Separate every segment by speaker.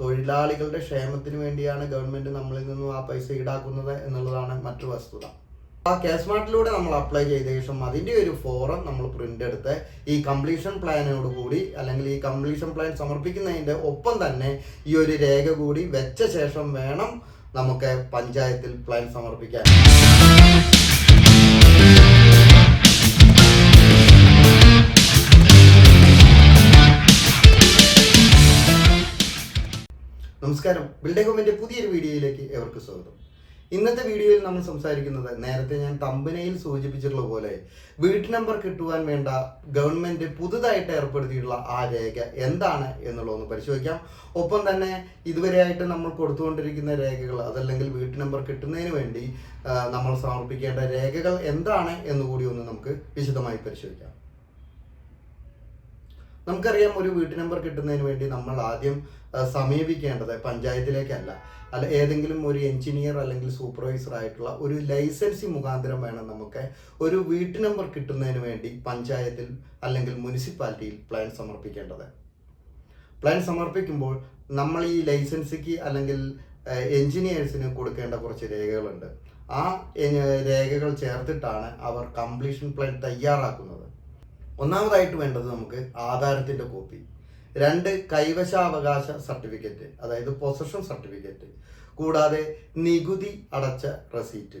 Speaker 1: തൊഴിലാളികളുടെ ക്ഷേമത്തിന് വേണ്ടിയാണ് ഗവൺമെന്റ് നമ്മളിൽ നിന്നും ആ പൈസ ഈടാക്കുന്നത് എന്നുള്ളതാണ് മറ്റൊരു വസ്തുത. ആ കേസ് മാർട്ടിലൂടെ നമ്മൾ അപ്ലൈ ചെയ്ത ശേഷം അതിന്റെ ഒരു ഫോറം നമ്മൾ പ്രിന്റ് എടുത്ത് ഈ കംപ്ലീഷൻ പ്ലാനോട് കൂടി അല്ലെങ്കിൽ ഈ കംപ്ലീഷൻ പ്ലാൻ സമർപ്പിക്കുന്നതിന്റെ ഒപ്പം തന്നെ ഈ ഒരു രേഖ കൂടി വെച്ച ശേഷം വേണം നമുക്ക് പഞ്ചായത്തിൽ പ്ലാൻ സമർപ്പിക്കാൻ. നമസ്കാരം. ബിൽഡേ ഹോമിന്റെ പുതിയൊരു വീഡിയോയിലേക്ക് ഏവർക്കും സ്വാഗതം. ഇന്നത്തെ വീഡിയോയിൽ നമ്മൾ സംസാരിക്കുന്നത് നേരത്തെ ഞാൻ തമ്പനയിൽ സൂചിപ്പിച്ചിട്ടുള്ള പോലെ വീട്ട് നമ്പർ കിട്ടുവാൻ വേണ്ട ഗവൺമെന്റ് പുതുതായിട്ട് ഏർപ്പെടുത്തിയിട്ടുള്ള ആ രേഖ എന്താണ് എന്നുള്ളതൊന്ന് പരിശോധിക്കാം. ഒപ്പം തന്നെ ഇതുവരെയായിട്ട് നമ്മൾ കൊടുത്തുകൊണ്ടിരിക്കുന്ന രേഖകൾ അതല്ലെങ്കിൽ വീട്ട് നമ്പർ കിട്ടുന്നതിന് വേണ്ടി നമ്മൾ സമർപ്പിക്കേണ്ട രേഖകൾ എന്താണ് എന്നുകൂടി ഒന്ന് നമുക്ക് വിശദമായി പരിശോധിക്കാം. നമുക്കറിയാം ഒരു വീട്ടു നമ്പർ കിട്ടുന്നതിന് വേണ്ടി നമ്മൾ ആദ്യം സമീപിക്കേണ്ടത് പഞ്ചായത്തിലേക്കല്ല. അല്ല ഏതെങ്കിലും ഒരു എഞ്ചിനീയർ അല്ലെങ്കിൽ സൂപ്പർവൈസർ ആയിട്ടുള്ള ഒരു ലൈസൻസി മുഖാന്തരം വേണം നമുക്ക് ഒരു വീട്ടു നമ്പർ കിട്ടുന്നതിന് വേണ്ടി പഞ്ചായത്തിൽ അല്ലെങ്കിൽ മുനിസിപ്പാലിറ്റിയിൽ പ്ലാൻ സമർപ്പിക്കേണ്ടത്. പ്ലാൻ സമർപ്പിക്കുമ്പോൾ നമ്മൾ ഈ ലൈസൻസിക്ക് അല്ലെങ്കിൽ എഞ്ചിനീയേഴ്സിന് കൊടുക്കേണ്ട കുറച്ച് രേഖകളുണ്ട്. ആ രേഖകൾ ചേർത്തിട്ടാണ് അവർ കംപ്ലീഷൻ പ്ലാൻ തയ്യാറാക്കുന്നത്. ഒന്നാമതായിട്ട് വേണ്ടത് നമുക്ക് ആധാരത്തിന്റെ കോപ്പി. രണ്ട് കൈവശാവകാശ സർട്ടിഫിക്കറ്റ് അതായത് പൊസഷൻ സർട്ടിഫിക്കറ്റ്. കൂടാതെ നികുതി അടച്ച റെസീറ്റ്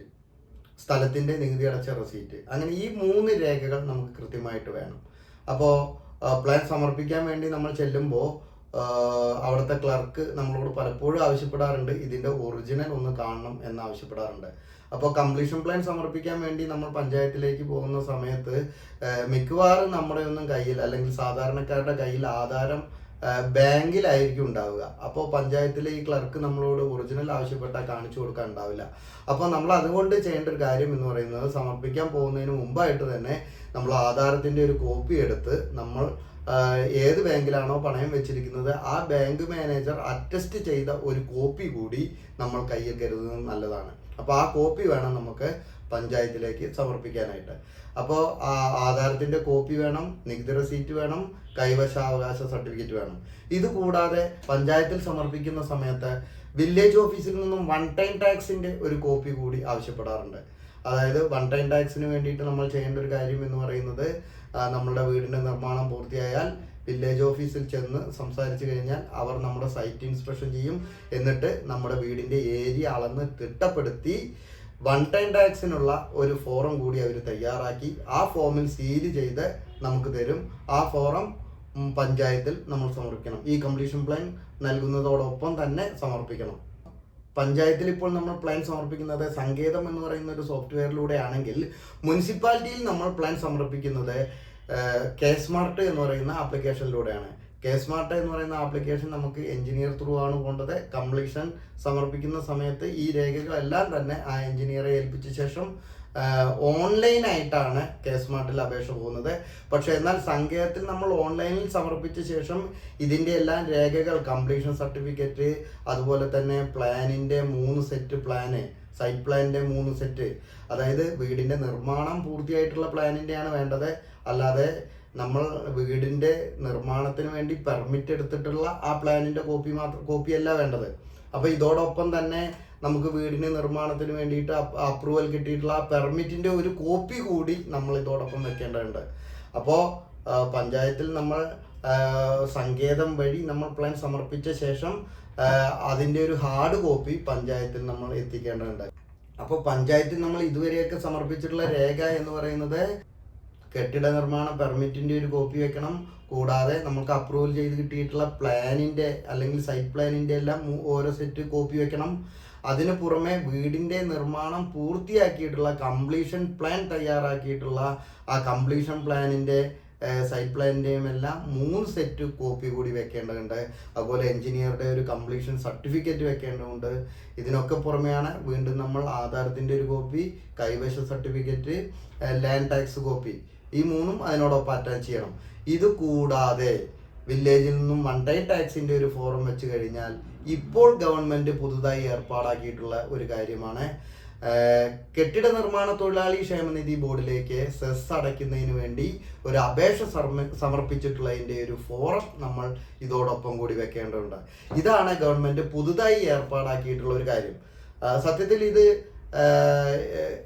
Speaker 1: സ്ഥലത്തിന്റെ നികുതി അടച്ച റെസീറ്റ് അങ്ങനെ ഈ മൂന്ന് രേഖകൾ നമുക്ക് കൃത്യമായിട്ട് വേണം. അപ്പോൾ പ്ലാൻ സമർപ്പിക്കാൻ വേണ്ടി നമ്മൾ ചെല്ലുമ്പോൾ അവിടുത്തെ ക്ലർക്ക് നമ്മളോട് പലപ്പോഴും ആവശ്യപ്പെടാറുണ്ട് ഇതിന്റെ ഒറിജിനൽ ഒന്ന് കാണണം എന്ന് ആവശ്യപ്പെടാറുണ്ട്. അപ്പോൾ കംപ്ലീഷൻ പ്ലാൻ സമർപ്പിക്കാൻ വേണ്ടി നമ്മൾ പഞ്ചായത്തിലേക്ക് പോകുന്ന സമയത്ത് മിക്കവാറും നമ്മുടെ ഒന്നും കയ്യിൽ അല്ലെങ്കിൽ സാധാരണക്കാരുടെ കയ്യിൽ ആധാരം ബാങ്കിലായിരിക്കും ഉണ്ടാവുക. അപ്പോൾ പഞ്ചായത്തിലെ ഈ ക്ലർക്ക് നമ്മളോട് ഒറിജിനൽ ആവശ്യപ്പെട്ടാൽ കാണിച്ചു കൊടുക്കാൻ ഉണ്ടാവില്ല. അപ്പോൾ നമ്മൾ അതുകൊണ്ട് ചെയ്യേണ്ട ഒരു കാര്യം എന്ന് പറയുന്നത് സമർപ്പിക്കാൻ പോകുന്നതിന് മുമ്പായിട്ട് തന്നെ നമ്മൾ ആധാരത്തിന്റെ ഒരു കോപ്പി എടുത്ത് നമ്മൾ ഏത് ബാങ്കിലാണോ പണയം വെച്ചിരിക്കുന്നത് ആ ബാങ്ക് മാനേജർ അറ്റസ്റ്റ് ചെയ്ത ഒരു കോപ്പി കൂടി നമ്മൾ കയ്യിൽ കരുതുന്നത് നല്ലതാണ്. അപ്പോൾ ആ കോപ്പി വേണം നമുക്ക് പഞ്ചായത്തിലേക്ക് സമർപ്പിക്കാനായിട്ട്. അപ്പോൾ ആ ആധാരത്തിന്റെ കോപ്പി വേണം നികുതി റെസീറ്റ് വേണം കൈവശാവകാശ സർട്ടിഫിക്കറ്റ് വേണം. ഇത് കൂടാതെ പഞ്ചായത്തിൽ സമർപ്പിക്കുന്ന സമയത്ത് വില്ലേജ് ഓഫീസിൽ നിന്നും വൺ ടൈം ടാക്സിന്റെ ഒരു കോപ്പി കൂടി ആവശ്യപ്പെടാറുണ്ട്. അതായത് വൺ ടൈം ടാക്സിന് വേണ്ടിയിട്ട് നമ്മൾ ചെയ്യേണ്ട ഒരു കാര്യം എന്ന് പറയുന്നത് നമ്മുടെ വീടിന്റെ നിർമ്മാണം പൂർത്തിയായാൽ വില്ലേജ് ഓഫീസിൽ ചെന്ന് സംസാരിച്ചു കഴിഞ്ഞാൽ അവർ നമ്മുടെ സൈറ്റ് ഇൻസ്പെക്ഷൻ ചെയ്യും. എന്നിട്ട് നമ്മുടെ വീടിന്റെ ഏരിയ അളന്ന് തിട്ടപ്പെടുത്തി വൺ ടൈം ടാക്സിനുള്ള ഒരു ഫോറം കൂടി അവർ തയ്യാറാക്കി. ആ ഫോമിൽ സീൽ ചെയ്ത് നമുക്ക് തരും. ആ ഫോറം പഞ്ചായത്തിൽ നമ്മൾ സമർപ്പിക്കണം. ഈ കംപ്ലീഷൻ പ്ലാൻ നൽകുന്നതോടൊപ്പം തന്നെ സമർപ്പിക്കണം. പഞ്ചായത്തിൽ ഇപ്പോൾ നമ്മൾ പ്ലാൻ സമർപ്പിക്കുന്നത് സങ്കേതം എന്ന് പറയുന്ന ഒരു സോഫ്റ്റ്വെയറിലൂടെ ആണെങ്കിൽ മുനിസിപ്പാലിറ്റിയിൽ നമ്മൾ പ്ലാൻ സമർപ്പിക്കുന്നത് കെ സ്മാർട്ട് എന്ന് പറയുന്ന ആപ്ലിക്കേഷനിലൂടെയാണ് കെ സ്മാർട്ട് എന്ന് പറയുന്ന ആപ്ലിക്കേഷൻ നമുക്ക് എഞ്ചിനീയർ ത്രൂ ആണ് പോകേണ്ടത് കംപ്ലീഷൻ സമർപ്പിക്കുന്ന സമയത്ത് ഈ രേഖകളെല്ലാം തന്നെ ആ എഞ്ചിനീയറെ ഏൽപ്പിച്ച ശേഷം ഓൺലൈൻ ആയിട്ടാണ് കെ സ്മാർട്ടിൽ അപേക്ഷ പോകുന്നത്. പക്ഷെ എന്നാൽ സങ്കേതത്തിൽ നമ്മൾ ഓൺലൈനിൽ സമർപ്പിച്ച ശേഷം ഇതിന്റെ എല്ലാ രേഖകൾ കംപ്ലീഷൻ സർട്ടിഫിക്കറ്റ് അതുപോലെ തന്നെ പ്ലാനിന്റെ മൂന്ന് സെറ്റ് പ്ലാന് സൈറ്റ് പ്ലാനിന്റെ മൂന്ന് സെറ്റ് അതായത് വീടിന്റെ നിർമ്മാണം പൂർത്തിയായിട്ടുള്ള പ്ലാനിന്റെയാണ് വേണ്ടത്. അല്ലാതെ നമ്മൾ വീടിന്റെ നിർമ്മാണത്തിന് വേണ്ടി പെർമിറ്റ് എടുത്തിട്ടുള്ള ആ പ്ലാനിന്റെ കോപ്പി മാത്രം കോപ്പിയല്ല വേണ്ടത്. അപ്പൊ ഇതോടൊപ്പം തന്നെ നമുക്ക് വീടിന് നിർമ്മാണത്തിന് വേണ്ടിയിട്ട് അപ്രൂവൽ കിട്ടിയിട്ടുള്ള ആ പെർമിറ്റിന്റെ ഒരു കോപ്പി കൂടി നമ്മൾ ഇതോടൊപ്പം വെക്കേണ്ടതുണ്ട്. അപ്പോൾ പഞ്ചായത്തിൽ നമ്മൾ സങ്കേതം വഴി നമ്മൾ പ്ലാൻ സമർപ്പിച്ച ശേഷം അതിന്റെ ഒരു ഹാർഡ് കോപ്പി പഞ്ചായത്തിൽ നമ്മൾ എത്തിക്കേണ്ടതുണ്ട്. അപ്പോൾ പഞ്ചായത്തിൽ നമ്മൾ ഇതുവരെയൊക്കെ സമർപ്പിച്ചിട്ടുള്ള രേഖ എന്ന് പറയുന്നത് കെട്ടിട നിർമ്മാണ പെർമിറ്റിന്റെ ഒരു കോപ്പി വെക്കണം. കൂടാതെ നമുക്ക് അപ്രൂവൽ ചെയ്ത് കിട്ടിയിട്ടുള്ള പ്ലാനിന്റെ അല്ലെങ്കിൽ സൈറ്റ് പ്ലാനിന്റെ എല്ലാം ഓരോ സെറ്റ് കോപ്പി വെക്കണം. അതിന് പുറമെ വീടിന്റെ നിർമ്മാണം പൂർത്തിയാക്കിയിട്ടുള്ള കംപ്ലീഷൻ പ്ലാൻ തയ്യാറാക്കിയിട്ടുള്ള ആ കംപ്ലീഷൻ പ്ലാനിന്റെ സൈറ്റ് പ്ലാനിന്റെയും എല്ലാം മൂന്ന് സെറ്റ് കോപ്പി കൂടി വെക്കേണ്ടതുണ്ട്. അതുപോലെ എഞ്ചിനീയറുടെ ഒരു കംപ്ലീഷൻ സർട്ടിഫിക്കറ്റ് വെക്കേണ്ടതുണ്ട്. ഇതിനൊക്കെ പുറമെയാണ് വീണ്ടും നമ്മൾ ആധാരത്തിന്റെ ഒരു കോപ്പി കൈവശ സർട്ടിഫിക്കറ്റ് ലാൻഡ് ടാക്സ് കോപ്പി. ഈ മൂന്നും അതിനോടൊപ്പം അറ്റാച്ച് ചെയ്യണം. ഇത് കൂടാതെ വില്ലേജിൽ നിന്നും വൺ ടൈം ടാക്സിന്റെ ഒരു ഫോറം വെച്ച് കഴിഞ്ഞാൽ ഇപ്പോൾ ഗവൺമെന്റ് പുതുതായി ഏർപ്പാടാക്കിയിട്ടുള്ള ഒരു കാര്യമാണ്. കെട്ടിട നിർമ്മാണ തൊഴിലാളി ക്ഷേമനിധി ബോർഡിലേക്ക് സെസ് അടയ്ക്കുന്നതിന് വേണ്ടി ഒരു അപേക്ഷ സമർപ്പിച്ചിട്ടുള്ളതിന്റെ ഒരു ഫോറം നമ്മൾ ഇതോടൊപ്പം കൂടി വെക്കേണ്ടതുണ്ട്. ഇതാണ് ഗവൺമെന്റ് പുതുതായി ഏർപ്പാടാക്കിയിട്ടുള്ള ഒരു കാര്യം. സത്യത്തിൽ ഇത്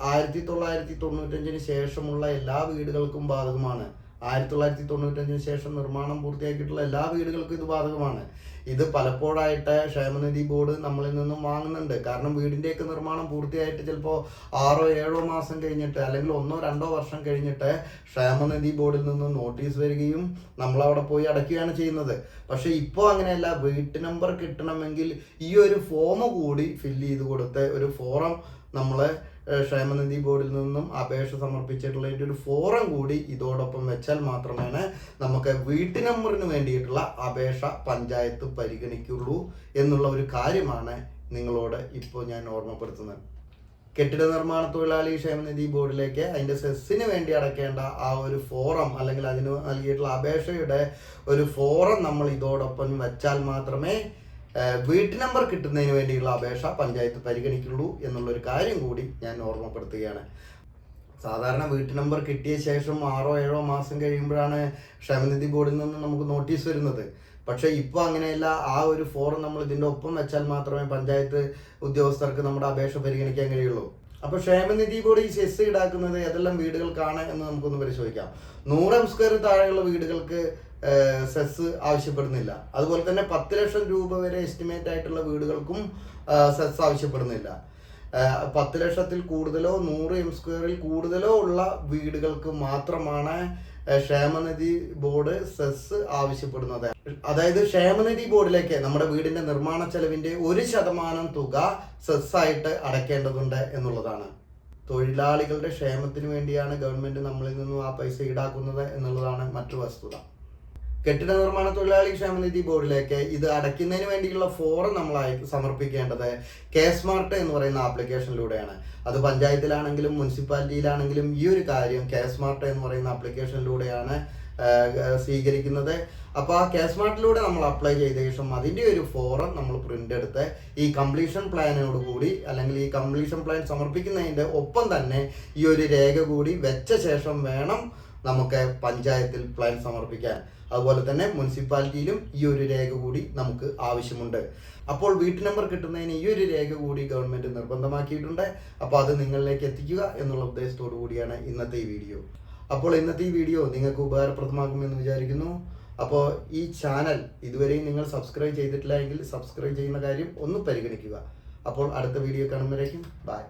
Speaker 1: ആയിരത്തി തൊള്ളായിരത്തി തൊണ്ണൂറ്റഞ്ചിന് ശേഷമുള്ള എല്ലാ വീടുകൾക്കും ബാധകമാണ്. ആയിരത്തി തൊള്ളായിരത്തി തൊണ്ണൂറ്റഞ്ചിന് ശേഷം നിർമ്മാണം പൂർത്തിയാക്കിയിട്ടുള്ള എല്ലാ വീടുകൾക്കും ഇത് ബാധകമാണ്. ഇത് പലപ്പോഴായിട്ട് ക്ഷേമനിധി ബോർഡ് നമ്മളിൽ നിന്നും വാങ്ങുന്നുണ്ട്. കാരണം വീടിന്റെയൊക്കെ നിർമ്മാണം പൂർത്തിയായിട്ട് ചിലപ്പോൾ ആറോ ഏഴോ മാസം കഴിഞ്ഞിട്ട് അല്ലെങ്കിൽ ഒന്നോ രണ്ടോ വർഷം കഴിഞ്ഞിട്ട് ക്ഷേമനിധി ബോർഡിൽ നിന്നും നോട്ടീസ് വരികയും നമ്മളവിടെ പോയി അടയ്ക്കുകയാണ് ചെയ്യുന്നത്. പക്ഷെ ഇപ്പോൾ അങ്ങനെയല്ല. വീട്ട് നമ്പർ കിട്ടണമെങ്കിൽ ഈ ഒരു ഫോം കൂടി ഫില്ല് ചെയ്ത് കൊടുത്ത് ഒരു ഫോറം നമ്മൾ ക്ഷേമനിധി ബോർഡിൽ നിന്നും അപേക്ഷ സമർപ്പിച്ചിട്ടുള്ള ഒരു ഫോറം കൂടി ഇതോടൊപ്പം വെച്ചാൽ മാത്രമാണ് നമുക്ക് വീട്ടു നമ്പറിന് വേണ്ടിയിട്ടുള്ള അപേക്ഷ പഞ്ചായത്ത് പരിഗണിക്കുള്ളൂ എന്നുള്ള ഒരു കാര്യമാണ് നിങ്ങളോട് ഇപ്പോൾ ഞാൻ ഓർമ്മപ്പെടുത്തുന്നത്. കെട്ടിട നിർമ്മാണ തൊഴിലാളി ക്ഷേമനിധി ബോർഡിലേക്ക് അതിന്റെ സെസ്സിന് വേണ്ടി അടയ്ക്കേണ്ട ആ ഒരു ഫോറം അല്ലെങ്കിൽ അതിന് നൽകിയിട്ടുള്ള അപേക്ഷയുടെ ഒരു ഫോറം നമ്മൾ ഇതോടൊപ്പം വെച്ചാൽ മാത്രമേ വീട്ടു നമ്പർ കിട്ടുന്നതിന് വേണ്ടിയുള്ള അപേക്ഷ പഞ്ചായത്ത് പരിഗണിക്കുള്ളൂ എന്നുള്ളൊരു കാര്യം കൂടി ഞാൻ ഓർമ്മപ്പെടുത്തുകയാണ്. സാധാരണ വീട്ടു നമ്പർ കിട്ടിയ ശേഷം ആറോ ഏഴോ മാസം കഴിയുമ്പോഴാണ് ക്ഷേമനിധി ബോർഡിൽ നിന്ന് നമുക്ക് നോട്ടീസ് വരുന്നത്. പക്ഷേ ഇപ്പോൾ അങ്ങനെയല്ല. ആ ഒരു ഫോറം നമ്മൾ ഇതിന്റെ ഒപ്പം വെച്ചാൽ മാത്രമേ പഞ്ചായത്ത് ഉദ്യോഗസ്ഥർക്ക് നമ്മുടെ അപേക്ഷ പരിഗണിക്കാൻ കഴിയുള്ളൂ. അപ്പോൾ ക്ഷേമനിധി ബോർഡ് ഈ സെസ് ഈടാക്കുന്നത് ഏതെല്ലാം വീടുകൾക്കാണ് എന്ന് നമുക്കൊന്ന് പരിശോധിക്കാം. നൂറ് എം സ്ക്വയർ താഴെയുള്ള വീടുകൾക്ക് സെസ് ആവശ്യപ്പെടുന്നില്ല. അതുപോലെ തന്നെ പത്ത് ലക്ഷം രൂപ വരെ എസ്റ്റിമേറ്റ് ആയിട്ടുള്ള വീടുകൾക്കും സെസ് ആവശ്യപ്പെടുന്നില്ല. പത്ത് ലക്ഷത്തിൽ കൂടുതലോ നൂറ് എം സ്ക്വയറിൽ കൂടുതലോ ഉള്ള വീടുകൾക്ക് മാത്രമാണ് ക്ഷേമനിധി ബോർഡ് സെസ് ആവശ്യപ്പെടുന്നത്. അതായത് ക്ഷേമനിധി ബോർഡിലേക്ക് നമ്മുടെ വീടിന്റെ നിർമ്മാണ ചെലവിന്റെ ഒരു ശതമാനം തുക സെസ്സായിട്ട് അടയ്ക്കേണ്ടതുണ്ട് എന്നുള്ളതാണ്. തൊഴിലാളികളുടെ ക്ഷേമത്തിന് വേണ്ടിയാണ് ഗവൺമെന്റ് നമ്മളിൽ നിന്നും ആ പൈസ ഈടാക്കുന്നത് എന്നുള്ളതാണ് മറ്റു വസ്തുത. കെട്ടിട നിർമ്മാണ തൊഴിലാളി ക്ഷേമനിധി ബോർഡിലേക്ക് ഇത് അടയ്ക്കുന്നതിന് വേണ്ടിയുള്ള ഫോറം നമ്മൾ സമർപ്പിക്കേണ്ടത് കെ സ്മാർട്ട് എന്ന് പറയുന്ന ആപ്ലിക്കേഷനിലൂടെയാണ് അത് പഞ്ചായത്തിലാണെങ്കിലും മുനിസിപ്പാലിറ്റിയിലാണെങ്കിലും ഈ ഒരു കാര്യം കെ സ്മാർട്ട് എന്ന് പറയുന്ന ആപ്ലിക്കേഷനിലൂടെയാണ് സ്വീകരിക്കുന്നത്. അപ്പോൾ ആ കെ സ്മാർട്ടിലൂടെ നമ്മൾ അപ്ലൈ ചെയ്ത ശേഷം അതിന്റെ ഒരു ഫോറം നമ്മൾ പ്രിന്റ് എടുത്ത് ഈ കംപ്ലീഷൻ പ്ലാനോട് കൂടി അല്ലെങ്കിൽ ഈ കംപ്ലീഷൻ പ്ലാൻ സമർപ്പിക്കുന്നതിന്റെ ഒപ്പം തന്നെ ഈ ഒരു രേഖ കൂടി വെച്ച ശേഷം വേണം നമുക്ക് പഞ്ചായത്തിൽ പ്ലാൻ സമർപ്പിക്കാൻ. അതുപോലെ തന്നെ മുനിസിപ്പാലിറ്റിയിലും ഈ ഒരു രേഖ കൂടി നമുക്ക് ആവശ്യമുണ്ട്. അപ്പോൾ വീട്ടു നമ്പർ കിട്ടുന്നതിന് ഈ ഒരു രേഖ കൂടി ഗവൺമെന്റ് നിർബന്ധമാക്കിയിട്ടുണ്ട്. അപ്പോൾ അത് നിങ്ങളിലേക്ക് എത്തിക്കുക എന്നുള്ള ഉദ്ദേശത്തോടു കൂടിയാണ് ഇന്നത്തെ ഈ വീഡിയോ അപ്പോൾ ഇന്നത്തെ ഈ വീഡിയോ നിങ്ങൾക്ക് ഉപകാരപ്രദമാകുമെന്ന് വിചാരിക്കുന്നു. അപ്പോൾ ഈ ചാനൽ ഇതുവരെയും നിങ്ങൾ സബ്സ്ക്രൈബ് ചെയ്തിട്ടില്ല എങ്കിൽ സബ്സ്ക്രൈബ് ചെയ്യുന്ന കാര്യം ഒന്ന് പരിഗണിക്കുക. അപ്പോൾ അടുത്ത വീഡിയോ കാണുമ്പോഴേക്കും ബൈ